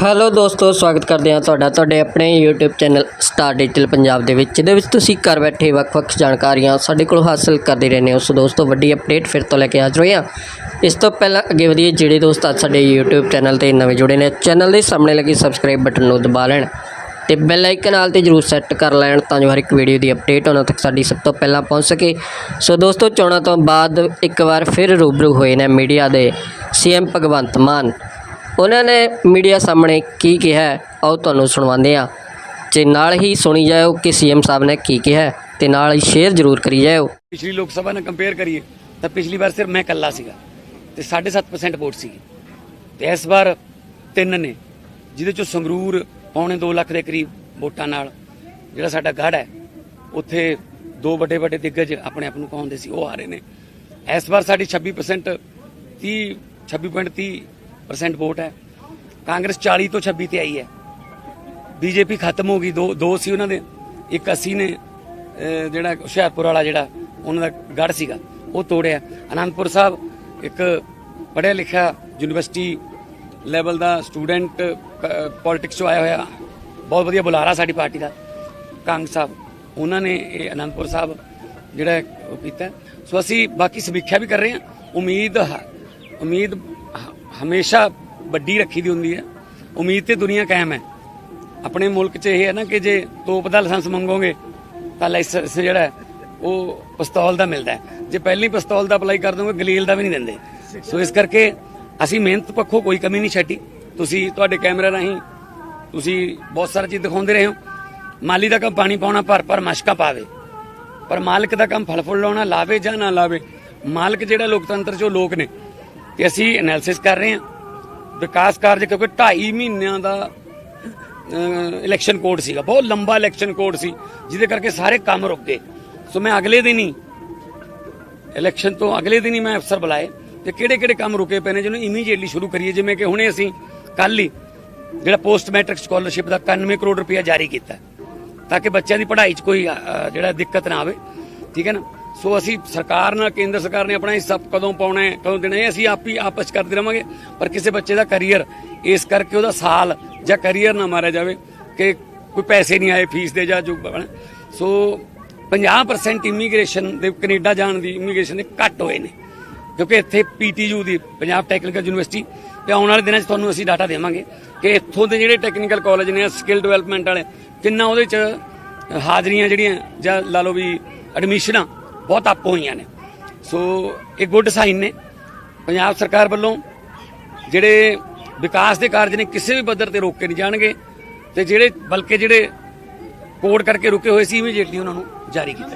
Hello ਦੋਸਤੋ, ਸਵਾਗਤ ਕਰਦੇ ਹਾਂ ਤੁਹਾਡਾ, ਤੁਹਾਡੇ ਆਪਣੇ YouTube channel star digital Punjab ਦੇ ਵਿੱਚ, ਜਿਹਦੇ ਵਿੱਚ ਤੁਸੀਂ ਘਰ ਬੈਠੇ ਵੱਖ-ਵੱਖ ਜਾਣਕਾਰੀਆਂ ਸਾਡੇ ਕੋਲੋਂ ਹਾਸਲ ਕਰਦੇ ਰਹਿੰਦੇ ਹੋ। ਸੋ ਦੋਸਤੋ, ਵੱਡੀ ਅਪਡੇਟ ਫਿਰ ਤੋਂ ਲੈ ਕੇ ਹਾਜ਼ਰ ਹੋਏ ਹਾਂ। ਇਸ ਤੋਂ ਪਹਿਲਾਂ ਅੱਗੇ ਵਧੀਏ, ਜਿਹੜੇ ਦੋਸਤ ਅੱਜ ਸਾਡੇ YouTube ਚੈਨਲ ਤੇ ਨਵੇਂ ਜੁੜੇ ਨੇ, ਚੈਨਲ ਦੇ ਸਾਹਮਣੇ ਲੱਗੀ ਸਬਸਕ੍ਰਾਈਬ ਬਟਨ ਨੂੰ ਦਬਾ ਲੈਣ ਤੇ ਬੈਲ ਆਈਕਨ ਨਾਲ ਤੇ ਜਰੂਰ ਸੈੱਟ ਕਰ ਲੈਣ ਤਾਂ ਜੋ ਹਰ ਇੱਕ ਵੀਡੀਓ ਦੀ ਅਪਡੇਟ ਉਹਨਾਂ ਤੱਕ ਸਾਡੀ ਸਭ ਤੋਂ ਪਹਿਲਾਂ ਪਹੁੰਚ ਸਕੇ। ਸੋ ਦੋਸਤੋ, ਚੋਣਾਂ ਤੋਂ ਬਾਅਦ ਇੱਕ ਵਾਰ ਫਿਰ ਰੂਬਰੂ ਹੋਏ ਨੇ ਮੀਡੀਆ ਦੇ ਸੀਐਮ ਭਗਵੰਤ ਮਾਨ। ਉਹਨਾਂ ਨੇ ਮੀਡੀਆ ਸਾਹਮਣੇ ਕੀ ਕਿਹਾ ਆਓ ਤੁਹਾਨੂੰ ਸੁਣਵਾਉਂਦੇ ਹਾਂ। ਤੇ ਨਾਲ ਹੀ ਸੁਣੀ ਜਾਓ ਕਿ ਸੀਐਮ ਸਾਹਿਬ ਨੇ ਕੀ ਕਿਹਾ ਹੈ, ਤੇ ਨਾਲ ਹੀ ਸ਼ੇਅਰ ਜ਼ਰੂਰ ਕਰੀ ਜਾਓ ਪਿਛਲੀ ਲੋਕ ਸਭਾ ਨਾਲ ਕੰਪੇਅਰ ਕਰੀਏ, ਤਾਂ ਪਿਛਲੀ ਵਾਰ ਸਿਰਫ ਮੈਂ ਇਕੱਲਾ ਸੀਗਾ ਤੇ 7.5% ਵੋਟ ਸੀਗੀ। ਤੇ ਇਸ ਵਾਰ ਤਿੰਨ ਨੇ, ਜਿਹਦੇ ਚੋਂ ਸੰਗਰੂਰ ਪੌਣੇ 2 ਲੱਖ ਦੇ ਕਰੀਬ ਵੋਟਾਂ ਨਾਲ ਜਿਹੜਾ ਸਾਡਾ ਗੜ ਹੈ, ਉੱਥੇ ਦੋ ਵੱਡੇ ਵੱਡੇ ਦਿੱਗਜ ਆਪਣੇ ਆਪ ਨੂੰ ਕਹਾਉਂਦੇ ਸੀ, ਉਹ ਆ ਰਹੇ ਨੇ। ਇਸ ਵਾਰ ਸਾਡੀ 26% 30 26.30% ਵੋਟ ਹੈ। ਕਾਂਗਰਸ 40 ਤੋਂ 26 ਤੇ ਆਈ ਹੈ। ਬੀਜੇਪੀ ਖਤਮ ਹੋ ਗਈ, ਦੋ ਦੋ ਸੀ ਉਹਨਾਂ ਦੇ। ਇੱਕ ਅਸੀਂ ਨੇ ਜਿਹੜਾ ਹੁਸ਼ਿਆਰਪੁਰ ਵਾਲਾ ਜਿਹੜਾ, ਉਹਨਾਂ ਦਾ ਗੜ ਸੀਗਾ, ਉਹ ਤੋੜਿਆ। ਅਨੰਦਪੁਰ ਸਾਹਿਬ ਇੱਕ ਪੜ੍ਹਿਆ ਲਿਖਿਆ ਯੂਨੀਵਰਸਿਟੀ ਲੈਵਲ ਦਾ ਸਟੂਡੈਂਟ ਪੋਲਿਟਿਕਸ ਚੋਂ ਆਇਆ ਹੋਇਆ। ਬਹੁਤ ਵਧੀਆ ਬੁਲਾਰਾ ਸਾਡੀ ਪਾਰਟੀ ਦਾ, ਕੰਗ ਸਾਹਿਬ। ਉਹਨਾਂ ਨੇ ਇਹ ਅਨੰਦਪੁਰ ਸਾਹਿਬ ਜਿਹੜਾ ਉਹ ਕੀਤਾ। ਸੋ ਅਸੀਂ ਬਾਕੀ ਸਮੀਖਿਆ ਵੀ ਕਰ ਰਹੇ ਹਾਂ। ਉਮੀਦ ਹ- ਉਮੀਦ ਹਮੇਸ਼ਾ ਵੱਡੀ ਰੱਖੀ ਦੀ ਹੁੰਦੀ ਹੈ। ਉਮੀਦ ਤੇ ਦੁਨੀਆ ਕਾਇਮ ਹੈ। ਆਪਣੇ ਮੁਲਕ 'ਚ ਇਹ ਹੈ ਨਾ ਕਿ ਜੇ ਤੋਪ ਦਾ ਲਾਇਸੈਂਸ ਮੰਗੋਗੇ, ਤਾਂ ਲਾਇਸੈਂਸ ਜਿਹੜਾ ਉਹ ਪਿਸਤੌਲ ਦਾ ਮਿਲਦਾ ਹੈ। ਜੇ ਪਹਿਲੀ ਪਿਸਤੌਲ ਦਾ ਅਪਲਾਈ ਕਰ ਦੋਗੇ, ਗਲੀਲ ਦਾ ਵੀ ਨਹੀਂ ਦਿੰਦੇ। ਸੋ ਇਸ ਕਰਕੇ ਅਸੀਂ ਮਿਹਨਤ ਪੱਖੋਂ ਕੋਈ ਕਮੀ ਨਹੀਂ ਛੱਡੀ। ਤੁਸੀਂ ਤੁਹਾਡੇ ਕੈਮਰੇ ਰਾਹੀਂ ਤੁਸੀਂ ਬਹੁਤ ਸਾਰਾ ਚੀਜ਼ ਦਿਖਾਉਂਦੇ ਰਹੇ ਹੋ। ਮਾਲੀ ਦਾ ਕੰਮ ਪਾਣੀ ਪਾਉਣਾ ਭਰ ਭਰ ਮਸ਼ਕਾ ਪਾਵੇ। ਪਰ ਮਾਲਕ ਦਾ ਕੰਮ ਫਲ ਫੁੱਲ ਲਾਉਣਾ, ਲਾਵੇ ਜਾਂ ਨਾ ਲਾਵੇ, ਮਾਲਕ ਜਿਹੜਾ ਲੋਕਤੰਤਰ 'ਚੋਂ ਲੋਕ ਨੇ। ਕਿ ਅਸੀਂ ਐਨਾਲਿਸਿਸ ਕਰ ਰਹੇ ਹਾਂ। ਵਿਕਾਸ ਕਾਰਜ ਕਿਉਂਕਿ 2.5 ਮਹੀਨਿਆਂ ਦਾ ਇਲੈਕਸ਼ਨ ਕੋਡ ਸੀਗਾ। ਬਹੁਤ ਲੰਬਾ ਇਲੈਕਸ਼ਨ ਕੋਡ ਸੀ, ਜਿਹਦੇ ਕਰਕੇ ਸਾਰੇ ਕੰਮ ਰੁਕ ਗਏ। ਸੋ ਮੈਂ ਅਗਲੇ ਦਿਨ ਹੀ ਇਲੈਕਸ਼ਨ ਤੋਂ ਅਗਲੇ ਦਿਨ ਹੀ ਮੈਂ ਅਫਸਰ ਬੁਲਾਏ ਤੇ ਕਿਹੜੇ ਕਿਹੜੇ ਕੰਮ ਰੁਕੇ ਪਏ ਨੇ ਜਿਹਨੂੰ ਇਮੀਡੀਏਟਲੀ ਸ਼ੁਰੂ ਕਰੀਏ। ਜਿਵੇਂ ਕਿ ਹੁਣੇ ਅਸੀਂ ਕੱਲ ਹੀ ਜਿਹੜਾ ਪੋਸਟ ਮੈਟ੍ਰਿਕ ਸਕਾਲਰਸ਼ਿਪ ਦਾ 91 ਕਰੋੜ ਰੁਪਇਆ ਜਾਰੀ ਕੀਤਾ ਤਾਂ ਕਿ ਬੱਚਿਆਂ ਦੀ ਪੜ੍ਹਾਈ 'ਚ ਕੋਈ ਜਿਹੜਾ ਦਿੱਕਤ ਨਾ ਆਵੇ। ਠੀਕ ਹੈ ਨਾ? ਸੋ ਅਸੀਂ ਸਰਕਾਰ ਨਾਲ, ਕੇਂਦਰ ਸਰਕਾਰ ਨੇ ਆਪਣਾ ਹਿੱਸਾ ਕਦੋਂ ਪਾਉਣਾ ਹੈ, ਕਦੋਂ ਦੇਣਾ ਹੈ ਅਸੀਂ ਆਪ ਹੀ ਆਪਸ 'ਚ ਕਰਦੇ ਰਵਾਂਗੇ ਪਰ ਕਿਸੇ ਬੱਚੇ ਦਾ ਕੈਰੀਅਰ ਇਸ ਕਰਕੇ ਉਹਦਾ ਸਾਲ ਜਾਂ ਕੈਰੀਅਰ ਨਾ ਮਾਰਿਆ ਜਾਵੇ ਕਿ ਕੋਈ ਪੈਸੇ ਨਹੀਂ ਆਏ ਫੀਸ ਦੇ ਜਾਂ ਜੋ ਬਣਾ। ਸੋ 50% ਇਮੀਗ੍ਰੇਸ਼ਨ ਦੇ ਕੈਨੇਡਾ ਜਾਣ ਦੀ ਇਮੀਗ੍ਰੇਸ਼ਨ ਦੇ ਘੱਟ ਹੋਏ ਨੇ ਕਿਉਂਕਿ ਇੱਥੇ ਪੀਟੀਯੂ ਦੀ, ਪੰਜਾਬ ਟੈਕਨੀਕਲ ਯੂਨੀਵਰਸਿਟੀ ਤੇ ਆਉਣ ਵਾਲੇ ਦਿਨਾਂ 'ਚ ਤੁਹਾਨੂੰ ਅਸੀਂ ਡਾਟਾ ਦੇਵਾਂਗੇ ਕਿ ਇੱਥੋਂ ਦੇ ਜਿਹੜੇ ਟੈਕਨੀਕਲ ਕਾਲਜ ਨੇ ਸਕਿੱਲ ਡਿਵੈਲਪਮੈਂਟ ਵਾਲੇ, ਕਿੰਨਾ ਉਹਦੇ 'ਚ ਹਾਜ਼ਰੀਆਂ ਜਿਹੜੀਆਂ ਜਾਂ ਲਾ ਲਓ ਵੀ ਐਡਮਿਸ਼ਨਾਂ ਬਹੁਤ ਅਪ ਹੋਈਆਂ ਨੇ। ਸੋ ਇਹ ਗੁੱਡ ਸਾਈਨ ਨੇ। ਪੰਜਾਬ ਸਰਕਾਰ ਵੱਲੋਂ ਜਿਹੜੇ ਵਿਕਾਸ ਦੇ ਕਾਰਜ ਨੇ, ਕਿਸੇ ਵੀ ਪੱਧਰ ਤੇ ਰੋਕੇ ਨਹੀਂ ਜਾਣਗੇ ਤੇ ਜਿਹੜੇ, ਬਲਕਿ ਜਿਹੜੇ ਕੋਡ ਕਰਕੇ ਰੁਕੇ ਹੋਏ ਸੀ ਇਮੀਡੀਏਟਲੀ ਉਹਨਾਂ ਨੂੰ ਜਾਰੀ ਕੀਤਾ